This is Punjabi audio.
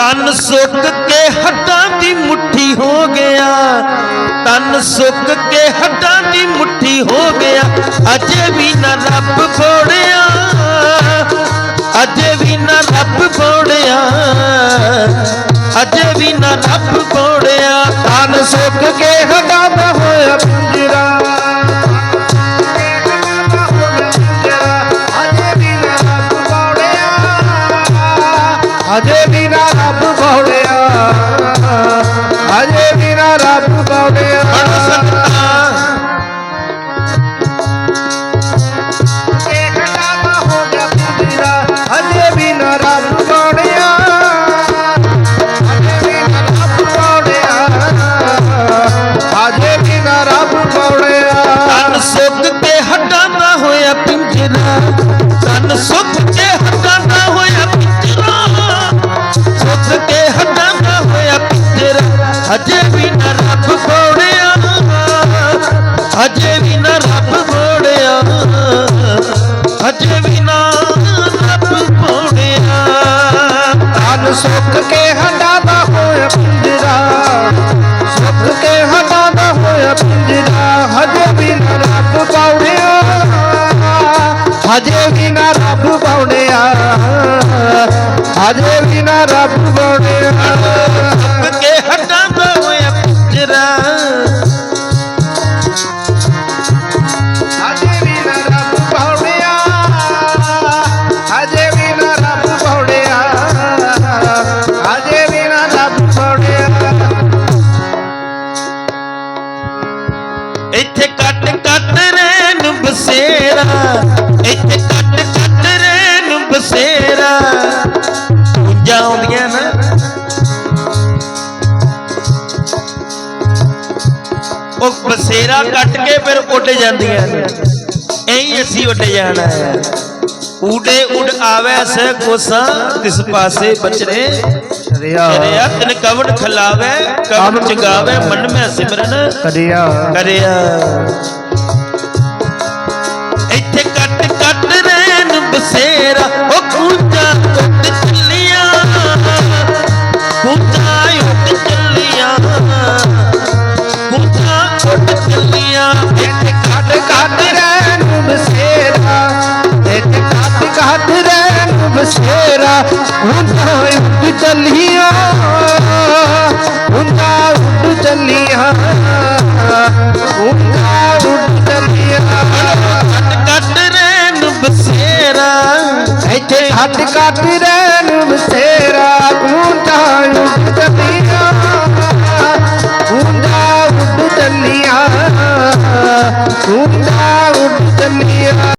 ਤਨ ਸੁੱਕ ਕੇ ਹੱਡਾਂ ਦੀ ਮੁੱਠੀ ਹੋ ਗਿਆ। ਤਨ ਸੁੱਕ ਕੇ ਹੱਡਾਂ ਦੀ ਮੁੱਠੀ ਹੋ ਗਿਆ। ਅਜੇ ਵੀ ਨਾ ਰੱਬ ਫੋੜਿਆ। ਅਜੇ ਵੀ ਨਾ ਰੱਬ ਫੋੜਿਆ। ਅਜੇ ਵੀ ਨਾ ਰੱਬ ਫੋੜਿਆ। ਤਨ ਸੁੱਕ ਕੇ ਅਜੇ ਵੀ ਅਜੇ ਵੀ ਨਾ ਰੱਬ ਫੋੜਿਆ ਅਜੇ ਵੀ ਨਾ ਰੱਬ ਫੋੜਿਆ ਤਨ ਸੁੱਕ ਕੇ ਹਟਾ ਦਾ ਹੋਇਆ ਪਿੰਜਰਾ। ਸੁੱਕ ਕੇ ਹਟਾ ਦਾ ਹੋਇਆ ਪਿੰਜਰਾ। ਹਜੇ ਵੀ ਨਾ ਰੱਬ ਪਾਉਣਿਆ। ਹਜੇ ਵੀ ਨਾ ਰੱਬ ਪਾਉਣਿਆ। ਹਜੇ ਵੀ ਨਾ ਰੱਬ ਪਾਉਣਿਆ। ਸੁੱਕ ਕੇ ਉਹ ਬਸੇਰਾ ਕੱਟ ਕੇ ਫਿਰ ਉੱਡ ਜਾਂਦੀਆਂ ਨੇ। ਐਂ ਅਸੀਂ ਉੱਡ ਜਾਣਾ ਹੈ। ਉਡੇ ਉਡ ਆਵੇ ਸੇ ਕੋਸਾ ਤਿਸ ਪਾਸੇ ਬਚਰੇ ਕਰਿਆ। ਕਰਿਆ ਤਿਨ ਕਵੜ ਖਲਾਵੇ ਕਵੜ ਚਗਾਵੇ ਮਨ ਮੈਂ ਸਿਮਰਨ। ਕਰਿਆ। ਕਰਿਆ। ਉੱਡ ਚੱਲੀਆਂ ਇੱਥੇ ਕੱਟ ਕੱਟ ਰਹਿਣ ਬਸੇਰਾ। ਇੱਥੇ ਕੱਟ ਕੱਟ ਰਹਿਣ ਬਸੇਰਾ। ਹੁੰਦਾ ਉੱਡ ਚੱਲੀਆਂ। ਹੁੰਦਾ ਉੱਡ ਚੱਲੀਆਂ। ਹੁੰਦਾ ਉੱਡ ਚੱਲੀਆਂ। ਕੱਟ ਰੈਨ ਬਸੇਰਾ। ਇੱਥੇ ਕੱਟ ਕੱਟ ਰਹਿਣ ਬਸੇਰਾ। ਹੁੰਦਾ ਉੱਡ ਚੱਲੀਆਂ। ਹੁੰਦਾ